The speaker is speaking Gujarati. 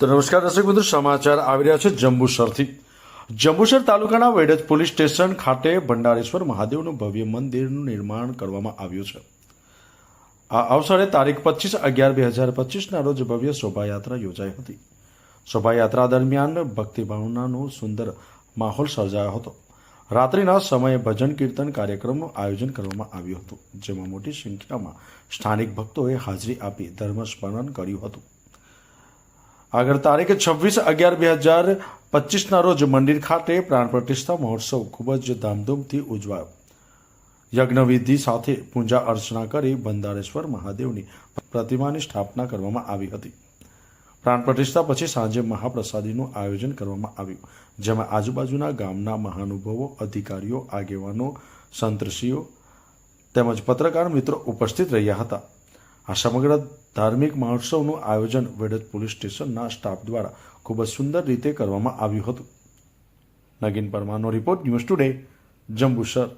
તો નમસ્કાર દર્શક મિત્રો, સમાચાર આવી રહ્યા છે જંબુસરથી. જંબુસર તાલુકાના વેડજ પોલીસ સ્ટેશન ખાતે ભંડારેશ્વર મહાદેવનું ભવ્ય મંદિરનું નિર્માણ કરવામાં આવ્યું છે. આ અવસરે તારીખ પચીસ અગિયાર બે હજાર પચીસના રોજ ભવ્ય શોભાયાત્રા યોજાઈ હતી. શોભાયાત્રા દરમિયાન ભક્તિભાવનાનો સુંદર માહોલ સર્જાયો હતો. રાત્રિના સમયે ભજન કીર્તન કાર્યક્રમનું આયોજન કરવામાં આવ્યું હતું, જેમાં મોટી સંખ્યામાં સ્થાનિક ભક્તોએ હાજરી આપી ધર્મસ્મરણ કર્યું હતું. આગળ તારીખ છવ્વીસ અગિયાર બે હજાર પચીસના રોજ મંદિર ખાતે પ્રાણ પ્રતિષ્ઠા મહોત્સવ ખૂબ જ ધામધૂમથી ઉજવાયો. યજ્ઞવિધિ સાથે પૂજા અર્ચના કરી બંધારેશ્વર મહાદેવની પ્રતિમાની સ્થાપના કરવામાં આવી હતી. પ્રાણ પ્રતિષ્ઠા પછી સાંજે મહાપ્રસાદીનું આયોજન કરવામાં આવ્યું, જેમાં આજુબાજુના ગામના મહાનુભાવો, અધિકારીઓ, આગેવાનો, સંતશ્રીઓ તેમજ પત્રકાર મિત્રો ઉપસ્થિત રહ્યા હતા. આ સમગ્ર ધાર્મિક મહોત્સવનું આયોજન વેડત પોલીસ સ્ટેશનના સ્ટાફ દ્વારા ખૂબ જ સુંદર રીતે કરવામાં આવ્યું હતું. નગીન પરમારનો રિપોર્ટ ન્યૂઝ ટુડે, જંબુસર.